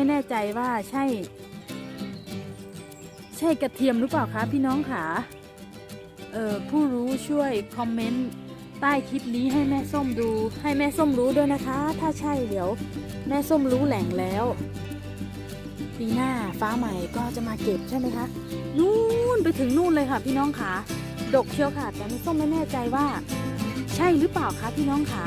ไม่แน่ใจว่าใช่ ใช่กระเทียมหรือเปล่าคะพี่น้องขาเออผู้รู้ช่วยคอมเมนต์ใต้คลิปนี้ให้แม่ส้มดู ให้แม่ส้มรู้ด้วยนะคะ ถ้าใช่เดี๋ยว แม่ส้มรู้แหล่งแล้ว ปีหน้าฟ้าใหม่ก็จะมาเก็บใช่ไหมคะนู่นไปถึงนู่นเลยค่ะ พี่น้องขาดกเชียวค่ะแต่แม่ส้มไม่แน่ใจว่า ใช่หรือเปล่าคะพี่น้องขา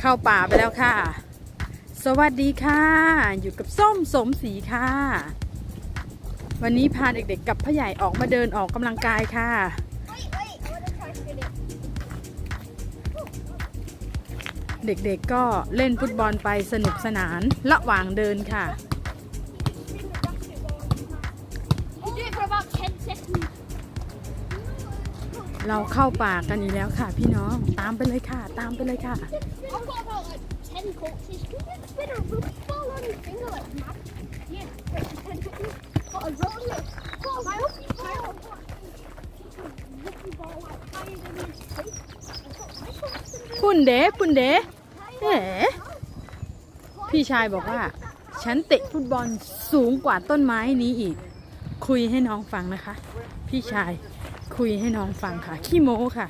เข้าป่าไปแล้วค่ะ สวัสดีค่ะ อยู่กับส้มสมศรีค่ะ วันนี้พาเด็กๆกับพ่อใหญ่ออกมาเดินออกกำลังกายค่ะ เด็กๆก็เล่นฟุตบอลไปสนุกสนานระหว่างเดินค่ะ เราเข้าป่ากันอีกแล้วค่ะ พี่น้องตามไปเลยค่ะ ตามไปเลยค่ะ คุณเด๋คุณเด๋เอพี่ชายบอกว่า ฉันเตะฟุตบอลสูงกว่าต้นไม้นี้อีก คุยให้น้องฟังนะคะ พี่ชาย คุยให้น้องฟังค่ะ ขี้โม้ค่ะ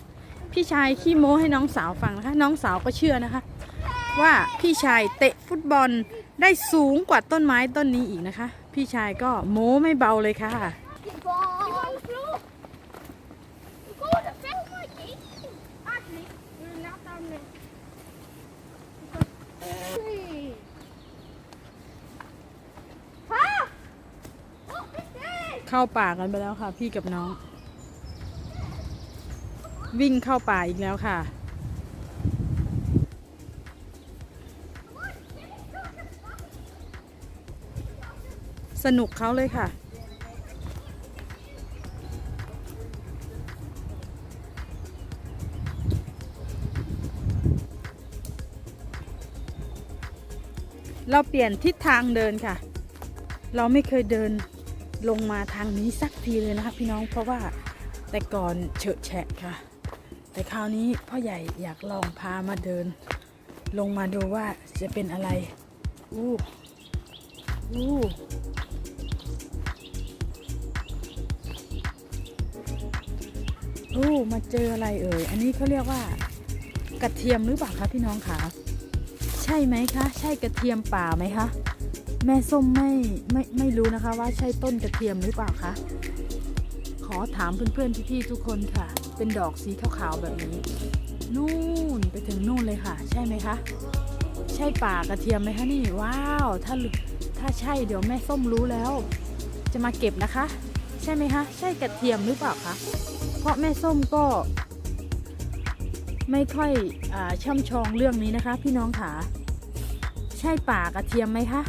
พี่ชายขี้โม้ให้น้องสาวฟังนะคะ น้องสาวก็เชื่อนะคะ ว่าพี่ชายเตะฟุตบอลได้สูงกว่าต้นไม้ต้นนี้อีกนะคะ พี่ชายก็โม้ไม่เบาเลยค่ะเข้าป่ากันไปแล้วค่ะ พี่กับน้อง วิ่งเข้าป่าอีกแล้วค่ะ สนุกเขาเลยค่ะ เราเปลี่ยนทิศทางเดินค่ะ เราไม่เคยเดินลงมาทางนี้สักทีเลยนะคะพี่น้องเพราะว่าแต่ก่อนเฉอะแฉะค่ะ แต่คราวนี้พ่อใหญ่อยากลองพามาเดิน ลงมาดูว่าจะเป็นอะไร อู้อู้อู้มาเจออะไรเอ่ย อันนี้เขาเรียกว่ากระเทียมหรือเปล่าคะพี่น้องคะใช่ไหมคะ ใช่กระเทียมป่าไหมคะ แม่ส้มไม่ไม่ไม่รู้นะคะ ว่าใช่ต้นกระเทียมหรือเปล่าคะ ขอถามเพื่อนๆพี่ๆทุกคนค่ะ เป็นดอกสีขาวๆแบบนี้ นู่นไปถึงนู่นเลยค่ะ ใช่ไหมคะ ใช่ป่ากระเทียมไหมคะนี่ว้าว ถ้าถ้าใช่เดี๋ยวแม่ส้มรู้แล้ว จะมาเก็บนะคะ ใช่ไหมคะ ใช่กระเทียมหรือเปล่าคะเพราะแม่ส้มก็ ไม่ค่อยอช่ำชองเรื่องนี้นะคะ พี่น้องค่ะใช่ป่ากระเทียมไหมคะ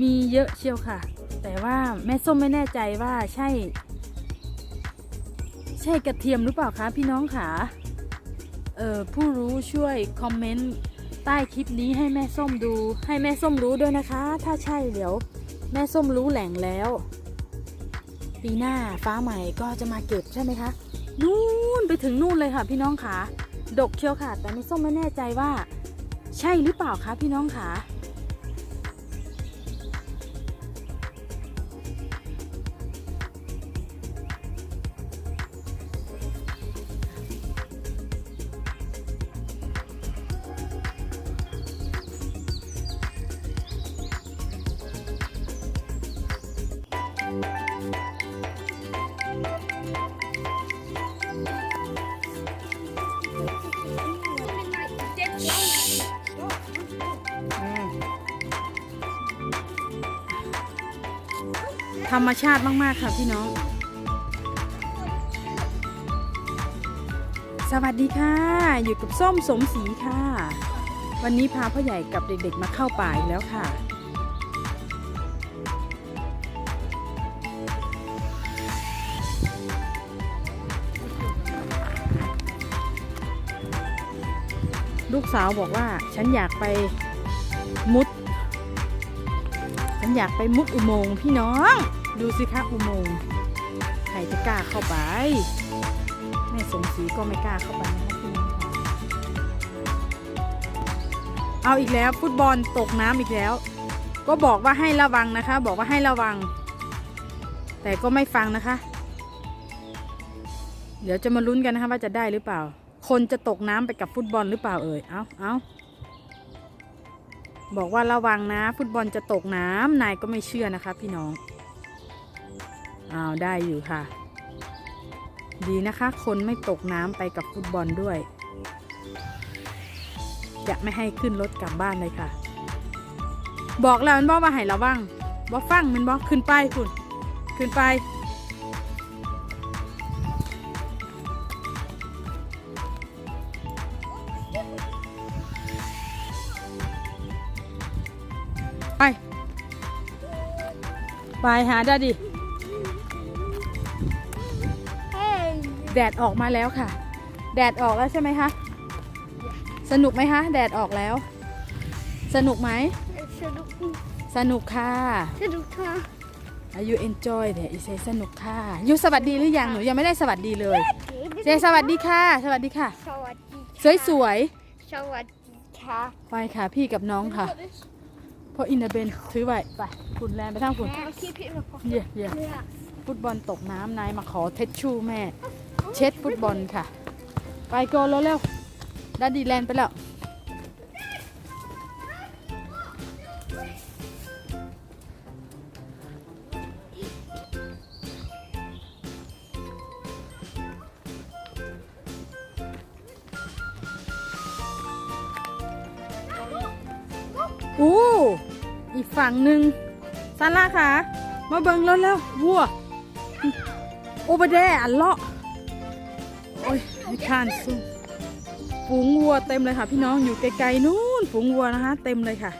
มีเยอะเชียวค่ะ แต่ว่าแม่ส้มไม่แน่ใจว่าใช่ ใช่กระเทียมหรือเปล่าคะพี่น้องค่ะเออผู้รู้ช่วยคอมเมนต์ใต้คลิปนี้ให้แม่ส้มดู ให้แม่ส้มรู้ด้วยนะคะ ถ้าใช่เดี๋ยว แม่ส้มรู้แหล่งแล้ว ปีหน้าฟ้าใหม่ก็จะมาเก็บใช่ไหมคะนู่นไปถึงนู่นเลยค่ะ พี่น้องค่ะดกเชียวค่ะ แต่แม่ส้มไม่แน่ใจว่า ใช่หรือเปล่าคะพี่น้องค่ะ ธรรมชาติมาก ๆ ค่ะพี่น้อง สวัสดีค่ะ อยู่กับส้มสมศรีค่ะ วันนี้พาพ่อใหญ่กับเด็ก ๆ มาเข้าป่าอีกแล้วค่ะ ลูกสาวบอกว่าฉันอยากไปมุดฉันอยากไปมุดอุโมงค์พี่น้อง ดูสิคะอุโมงค์ใครจะกล้าเข้าไปแม่สมศรีก็ไม่กล้าเข้าไปนะคะพี่น้องค่ะเอาอีกแล้วฟุตบอลตกน้ำอีกแล้ว ก็บอกว่าให้ระวังนะคะ บอกว่าให้ระวัง แต่ก็ไม่ฟังนะคะ เดี๋ยวจะมาลุ้นกันนะคะว่าจะได้หรือเปล่า คนจะตกน้ำไปกับฟุตบอลหรือเปล่าเอ่ยเอาเอาบอกว่าระวังนะ ฟุตบอลจะตกน้ำนายก็ไม่เชื่อนะคะ พี่น้อง อ้าวได้อยู่ค่ะ ดีนะคะ คนไม่ตกน้ำไปกับฟุตบอลด้วย จะไม่ให้ขึ้นรถกลับบ้านเลยค่ะ บอกแล้วมันบอกว่าให้ระวังบอกฟังมันบอกขึ้นไปคุณขึ้นไปไป ไปหาได้ดิ แดดออกมาแล้วค่ะ แดดออกแล้วใช่ไหมคะ สนุกไหมคะ แดดออกแล้ว สนุกไหม สนุกค่ะ Are you enjoy เนี่ยอีเซสนุกค่ะยูสวัสดีหรือยังหนูยังไม่ได้สวัสดีเลยเซสวัสดีค่ะ สวัสดีค่ะ สวยสวยสวัสดีค่ะๆไปค่ะพี่กับน้องค่ะเพราะอินเดเบนถือไว้ไปคุณแลนไปทางคุณ I'll keep it in the pocket. เย่เย่ Yeah. ฟุตบอลตกน้ำนายมาขอเท็ดชูแม่ เช็ดฟุตบอลค่ะ ไปโกนเร็วๆดัดดีแลนไปแล้วอู้อีกฝั่งหนึ่งซาร่าค่ะ มาเบิงแล้วแล้ววัวโอเบเดอันเลาะ อ้ยไม่คานสู้ฝูงวัวเต็มเลยค่ะ พี่น้องอยู่ไกลๆนู้นฝูงวัวนะคะ เต็มเลยค่ะ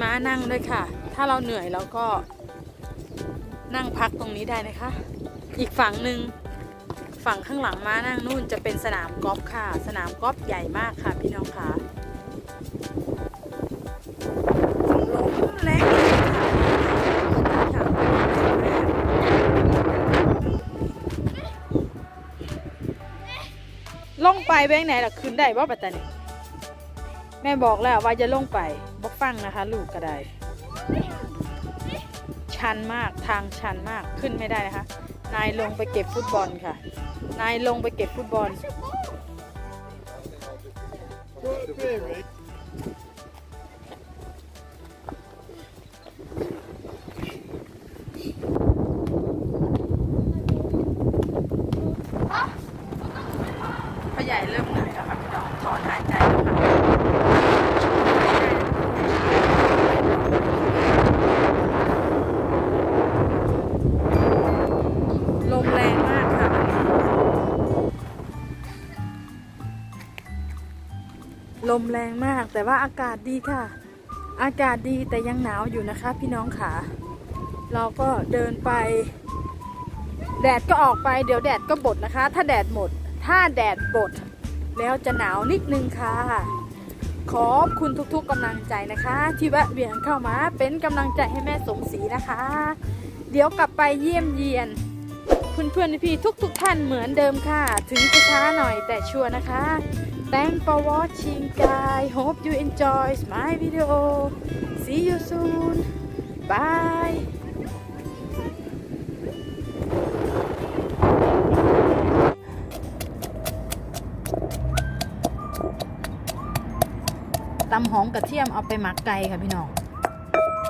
ม้านั่งด้วยค่ะ ถ้าเราเหนื่อยเราก็นั่งพักตรงนี้ได้นะคะ อีกฝั่งหนึ่งฝั่งข้างหลังม้านั่งนู่นจะเป็นสนามกอล์ฟค่ะ สนามกอล์ฟใหญ่มากค่ะพี่น้องค่ะลมแรงลงไปแบงไหนล่ะ ขึ้นได้บ่ปัตตานีแม่บอกแล้วว่าจะลงไป ฟังนะคะ ลูกกระไดชันมากทางชันมากขึ้นไม่ได้นะคะ นายลงไปเก็บฟุตบอลค่ะ นายลงไปเก็บฟุตบอล ลมแรงมาก แต่ว่าอากาศดีค่ะ อากาศดีแต่ยังหนาวอยู่นะคะ พี่น้องค่ะเราก็เดินไป แดดก็ออกไปเดี๋ยวแดดก็บดนะคะ ถ้าแดดหมด ถ้าแดดบด แล้วจะหนาวนิดนึงค่ะ ขอบคุณทุกๆกำลังใจนะคะ ที่แวะเวียนเข้ามาเป็นกำลังใจให้แม่สมศรีนะคะ เดี๋ยวกลับไปเยี่ยมเยียนเพื่อนๆพี่ทุกๆท่านเหมือนเดิมค่ะ ถึงจะช้าหน่อยแต่ชัวร์นะคะ Thanks for watching guys hope you enjoy my video see you soon bye ตำหอมกระเทียมเอาไปหมักไก่ค่ะพี่น้อง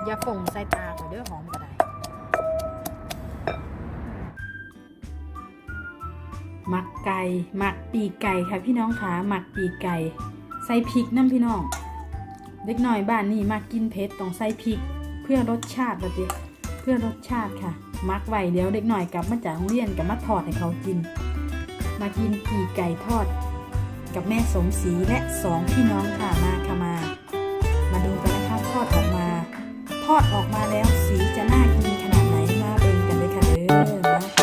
อย่าฝงใส่ตาข่อยเด้อหอมก็ได้ ไก่หมักปีกไก่ค่ะพี่น้องคะหมักปีกไก่ใส่พริกน้ำพี่น้อง เด็กหน่อยบ้านนี่มากินเผ็ดต้องใส่พริก เพื่อรสชาติแบบเดียเพื่อรสชาติค่ะ มักไว้เดี๋ยวเด็กหน่อยกลับมาจากโรงเรียนกับมาทอดให้เขากิน มากินปีกไก่ทอด กับแม่สมศรีและสองพี่น้องค่ะมาค่ะมา มาดูกันนะคะทอดออกมา ทอดออกมาแล้วสีจะน่ากินขนาดไหนมาเบิ่งกันเลยค่ะเด้อมา